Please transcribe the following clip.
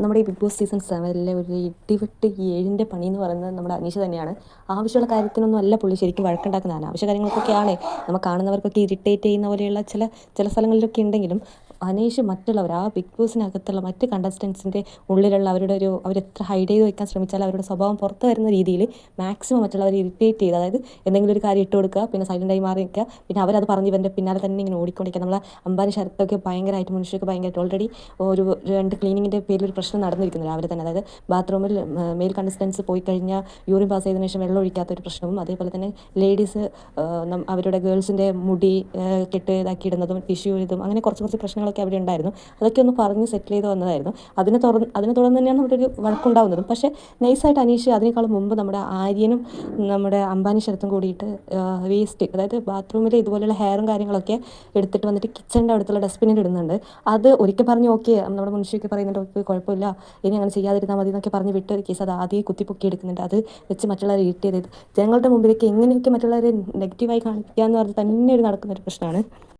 നമ്മുടെ ഈ big boss season സെവനിലെ ഒരു ഇടിവെട്ട് ഏഴിന്റെ പണി എന്ന് പറയുന്നത് നമ്മുടെ അനീഷ തന്നെയാണ്. ആവശ്യമുള്ള കാര്യത്തിനൊന്നും അല്ല പുള്ളി ശരിക്കും വഴക്കുണ്ടാക്കുന്നതാണ് ആവശ്യ കാര്യങ്ങൾക്കൊക്കെയാണ്. നമ്മൾ കാണുന്നവർക്കൊക്കെ ഇറിറ്റേറ്റ് ചെയ്യുന്ന പോലെയുള്ള ചില ചില സ്ഥലങ്ങളിലൊക്കെ ഉണ്ടെങ്കിലും അനീഷ് മറ്റുള്ളവർ ആ ബിഗ് ബോസിനകത്തുള്ള മറ്റ് കണ്ടസ്റ്റൻസിന്റെ ഉള്ളിലുള്ള അവരുടെ ഒരു അവരെത്ര ഹൈഡ് ചെയ്ത് വെക്കാൻ ശ്രമിച്ചാൽ അവരുടെ സ്വഭാവം പുറത്ത് വരുന്ന രീതിയിൽ മാക്സിമം മറ്റുള്ളവരെ ഇറിറ്റേറ്റ് ചെയ്ത് അതായത് എന്തെങ്കിലും ഒരു കാര്യം ഇട്ട് കൊടുക്കുക പിന്നെ സൈലന്റായി മാറി നിൽക്കുക പിന്നെ അവരത് പറഞ്ഞ് ഇവന്റെ പിന്നാലെ തന്നെ ഇങ്ങനെ ഓടിക്കൊണ്ടിരിക്കുക. നമ്മളെ അംബാനി ശരത്തൊക്കെ ഭയങ്കരമായിട്ട് മനുഷ്യർക്ക് ഭയങ്കരമായിട്ട് ഓൾറെഡി ഒരു രണ്ട് ക്ലീനിങ്ങിന്റെ പേരിൽ ഒരു പ്രശ്നം നടന്നിരിക്കുന്നു രാവിലെ തന്നെ. അതായത് ബാത്റൂമിൽ മെയിൽ കണ്ടസ്റ്റൻസ് പോയി കഴിഞ്ഞാൽ യൂറിൻ പാസ് ചെയ്തതിനു ശേഷം വെള്ളം ഒഴിക്കാത്ത ഒരു പ്രശ്നവും അതേപോലെ തന്നെ ലേഡീസ് അവരുടെ ഗേൾസിന്റെ മുടി കെട്ട് ഇതാക്കി ഇടുന്നതും ടിഷ്യൂ ഇതും അങ്ങനെ കുറച്ച് കുറച്ച് പ്രശ്നങ്ങളൊക്കെ അവിടെ ഉണ്ടായിരുന്നു. അതൊക്കെ ഒന്ന് പറഞ്ഞ് സെറ്റിൽ ചെയ്ത് വന്നതായിരുന്നു. അതിനെ തുടർന്ന് അതിനെ തുടർന്ന് തന്നെയാണ് അവിടെ ഒരു വഴക്കുണ്ടാവുന്നതും. പക്ഷേ നൈസായിട്ട് അനീഷ് അതിനേക്കാളും മുമ്പ് നമ്മുടെ ആര്യനും നമ്മുടെ അംബാനി ശരത്തും കൂടിയിട്ട് വേസ്റ്റ് അതായത് ബാത്റൂമിൽ ഇതുപോലെയുള്ള ഹെയറും കാര്യങ്ങളൊക്കെ എടുത്തിട്ട് വന്നിട്ട് കിച്ചണിന്റെ അടുത്തുള്ള ഡസ്റ്റ്ബിനിൽ ഇടുന്നുണ്ട്. അത് ഒരിക്കൽ പറഞ്ഞ് ഓക്കെ നമ്മുടെ മുൻഷിയൊക്കെ പറയുന്നുണ്ട് ഓക്കെ കുഴപ്പമില്ല. ഇനി അങ്ങനെ ചെയ്യാതിരുന്നാൽ മതി എന്നൊക്കെ പറഞ്ഞ് വിട്ട് കേസ് അത് ആദ്യം കുത്തിപ്പൊക്കി എടുക്കുന്നുണ്ട്. അത് വെച്ച് മറ്റുള്ളവരെ ഇരിട്ട് ചെയ്ത്. ജനങ്ങളുടെ മുമ്പിലേക്ക് എങ്ങനെയൊക്കെ മറ്റുള്ളവരെ നെഗറ്റീവായി കാണിക്കുക എന്ന് പറഞ്ഞ് തന്നെ ഒരു നടക്കുന്ന ഒരു പ്രശ്നമാണ്.